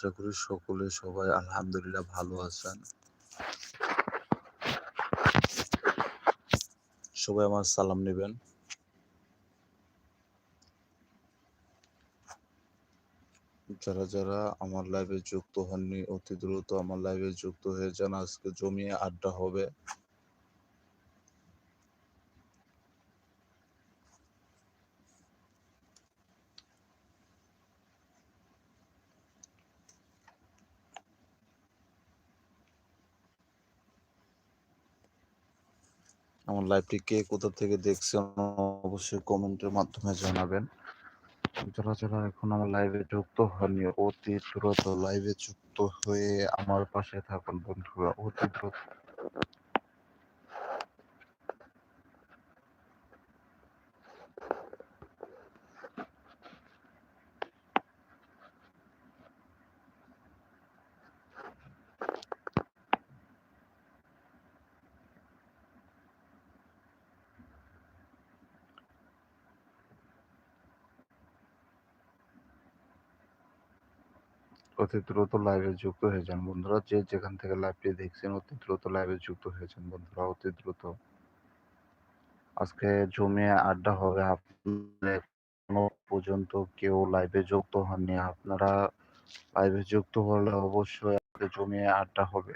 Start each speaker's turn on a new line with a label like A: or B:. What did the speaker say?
A: আশা করি সকলে সবাই আলহামদুলিল্লাহ ভালো আছেন। সবাই আমার সালাম নেবেন। যারা যারা আমার লাইভে যুক্ত হননি, অতি দ্রুত আমার লাইভে যুক্ত হয়ে যান। আজকে জমিয়ে আড্ডা হবে। আমার লাইভটি কে কোথা থেকে দেখছেন অবশ্যই কমেন্টের মাধ্যমে জানাবেন। যারা যারা এখন আমার লাইভে যুক্ত হননি অতি দ্রুত লাইভে যুক্ত হয়ে আমার পাশে থাকুন বন্ধুরা, অতি দ্রুত। অতি দ্রুত লাইভে যুক্ত হয়ে যান বন্ধুরা। যে যেখান থেকে লাইভটি দেখছেন, অতি দ্রুত লাইভে যুক্ত হয়ে যান বন্ধুরা, অতি দ্রুত। আজকে জমিয়ে আড্ডা হবে আপনাদের। পর্যন্ত কেউ লাইভে যুক্ত হননি। আপনারা লাইভে যুক্ত হলে অবশ্যই জমিয়ে আড্ডা হবে।